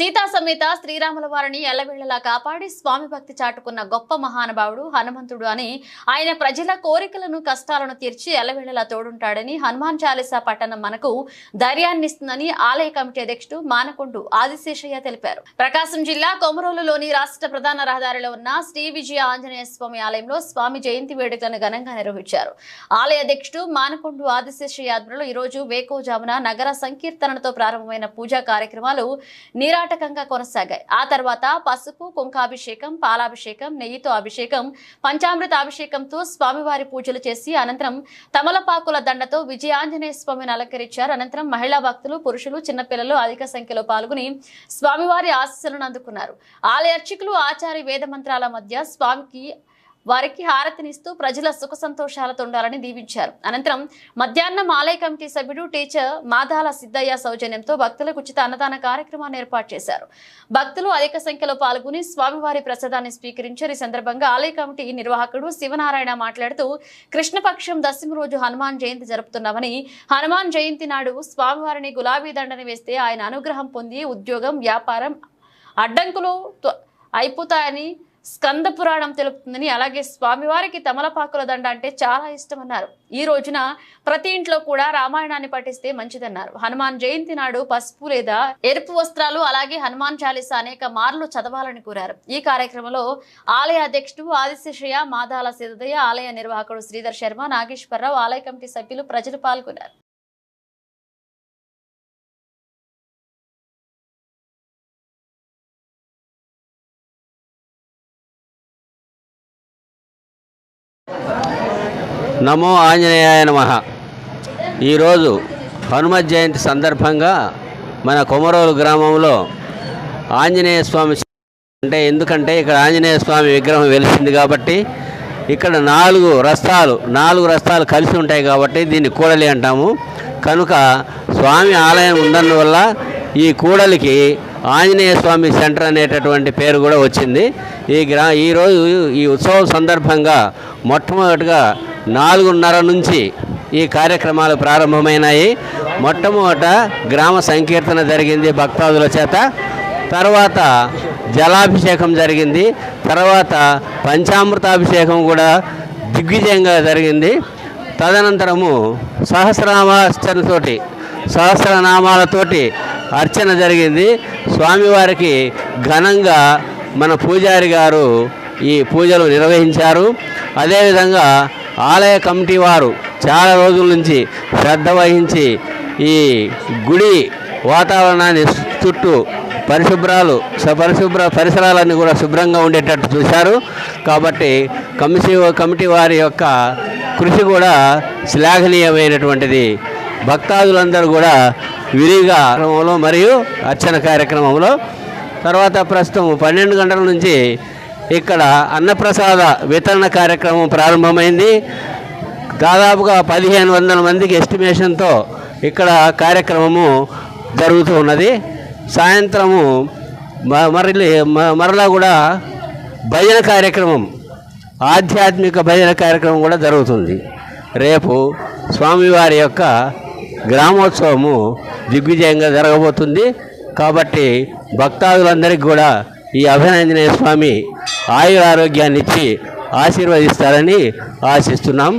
సీతా సమేత శ్రీరాముల వారిని ఎల్లవేళలా కాపాడి స్వామి భక్తి చాటుకున్న గొప్ప మహానుభావుడు హనుమంతుడు అని ఆయన ప్రజల కోరికలను కష్టాలను తీర్చి ఎల్లవేళలా తోడుంటాడని హనుమాన్ చాలీసా పట్టణం మనకు ధైర్యాన్నిస్తుందని ఆలయ కమిటీ అధ్యక్షుడు మానకొండు ఆదిశేషయ్య తెలిపారు. ప్రకాశం జిల్లా కొమరోలులోని రాష్ట్ర ప్రధాన రహదారిలో ఉన్న శ్రీ విజయ ఆంజనేయ స్వామి ఆలయంలో స్వామి జయంతి వేడుకలను ఘనంగా నిర్వహించారు. ఆలయ అధ్యక్షుడు మానకొండు ఆదిశేషయ్య ఆధ్వర్యంలో ఈ రోజు వేకోజామున నగర సంకీర్తనతో ప్రారంభమైన పూజా కార్యక్రమాలు నీరా నిరాటకంగా కొనసాగాయి. ఆ తర్వాత పసుపు కుంకాభిషేకం పాలాభిషేకం నెయ్యితో అభిషేకం పంచామృత అభిషేకంతో స్వామివారి పూజలు చేసి అనంతరం తమలపాకుల దండతో విజయాంజనేయ స్వామిని అలంకరించారు. అనంతరం మహిళా భక్తులు పురుషులు చిన్నపిల్లలు అధిక సంఖ్యలో పాల్గొని స్వామివారి ఆశీస్సులను అందుకున్నారు. ఆలయ అర్చకులు ఆచారి వేద మంత్రాల మధ్య స్వామికి వారికి హారతినిస్తూ ప్రజల సుఖ సంతోషాలతో ఉండాలని దీవించారు. అనంతరం మధ్యాహ్నం ఆలయ కమిటీ సభ్యుడు టీచర్ మాదాల సిద్ధయ్య సౌజన్యంతో భక్తులకు ఉచిత అన్నదాన కార్యక్రమాన్ని ఏర్పాటు చేశారు. భక్తులు అధిక సంఖ్యలో పాల్గొని స్వామివారి ప్రసాదాన్ని స్వీకరించారు. ఈ సందర్భంగా ఆలయ కమిటీ నిర్వాహకుడు శివనారాయణ మాట్లాడుతూ కృష్ణపక్షం దశమి రోజు హనుమాన్ జయంతి జరుపుతున్నామని హనుమాన్ జయంతి నాడు స్వామివారిని గులాబీ దండని వేస్తే ఆయన అనుగ్రహం పొంది ఉద్యోగం వ్యాపారం అడ్డంకులు త్వ- అయిపోతాయని స్కంద పురాణం తెలుపుతుందని అలాగే స్వామివారికి తమలపాకుల దండ అంటే చాలా ఇష్టమన్నారు. ఈ రోజున ప్రతి ఇంట్లో కూడా రామాయణాన్ని పఠిస్తే మంచిదన్నారు. హనుమాన్ జయంతి నాడు పసుపు లేదా ఎరుపు వస్త్రాలు అలాగే హనుమాన్ చాలీస అనేక మార్లు చదవాలని కోరారు. ఈ కార్యక్రమంలో ఆలయ అధ్యక్షుడు ఆదిశేషయ్య మాదాల సిద్ధయ్య ఆలయ నిర్వాహకుడు శ్రీధర్ శర్మ నాగేశ్వరరావు ఆలయ కమిటీ సభ్యులు ప్రజలు పాల్గొన్నారు. నమో ఆంజనేయాయ నమ. ఈరోజు హనుమత్ జయంతి సందర్భంగా మన కొమరోలు గ్రామంలో ఆంజనేయ స్వామి అంటే ఎందుకంటే ఇక్కడ ఆంజనేయ స్వామి విగ్రహం వెలిసింది కాబట్టి ఇక్కడ నాలుగు రస్తాలు నాలుగు రస్తాలు కలిసి ఉంటాయి కాబట్టి దీన్ని కూడలి అంటాము. కనుక స్వామి ఆలయం ఉన్నందువల్ల ఈ కూడలికి ఆంజనేయ స్వామి సెంటర్ అనేటటువంటి పేరు కూడా వచ్చింది. ఈ గ్రా ఈరోజు ఈ ఉత్సవం సందర్భంగా మొట్టమొదటిగా నాలుగున్నర నుంచి ఈ కార్యక్రమాలు ప్రారంభమైనాయి. మొట్టమొదట గ్రామ సంకీర్తన జరిగింది భక్తాదుల చేత. తర్వాత జలాభిషేకం జరిగింది. తర్వాత పంచామృతాభిషేకం కూడా దిగ్విజయంగా జరిగింది. తదనంతరము సహస్రనామార్చనతోటి సహస్రనామాలతోటి అర్చన జరిగింది. స్వామివారికి ఘనంగా మన పూజారి గారు ఈ పూజలు నిర్వహించారు. అదేవిధంగా ఆలయ కమిటీ వారు చాలా రోజుల నుంచి శ్రద్ధ వహించి ఈ గుడి వాతావరణాన్ని చుట్టూ పరిశుభ్రాలు పరిశుభ్ర పరిసరాలన్నీ కూడా శుభ్రంగా ఉండేటట్టు చూశారు. కాబట్టి కమిటీ కమిటీ వారి యొక్క కృషి కూడా శ్లాఘనీయమైనటువంటిది. భక్తాదులందరూ కూడా విరిగా మరియు అర్చన కార్యక్రమంలో. తర్వాత ప్రస్తుతం పన్నెండు గంటల నుంచి ఇక్కడ అన్నప్రసాద వితరణ కార్యక్రమం ప్రారంభమైంది. దాదాపుగా పదిహేను వందల మందికి ఎస్టిమేషన్తో ఇక్కడ కార్యక్రమము జరుగుతూ ఉన్నది. సాయంత్రము మ- మరలి మరలా కూడా భజన కార్యక్రమం ఆధ్యాత్మిక భజన కార్యక్రమం కూడా జరుగుతుంది. రేపు స్వామివారి యొక్క గ్రామోత్సవము దిగ్విజయంగా జరగబోతుంది. కాబట్టి భక్తాదులందరికీ కూడా ఈ అభినందనేయ స్వామి ఆయుర ఆరోగ్యాన్ని ఇచ్చి ఆశీర్వదిస్తారని ఆశిస్తున్నాం.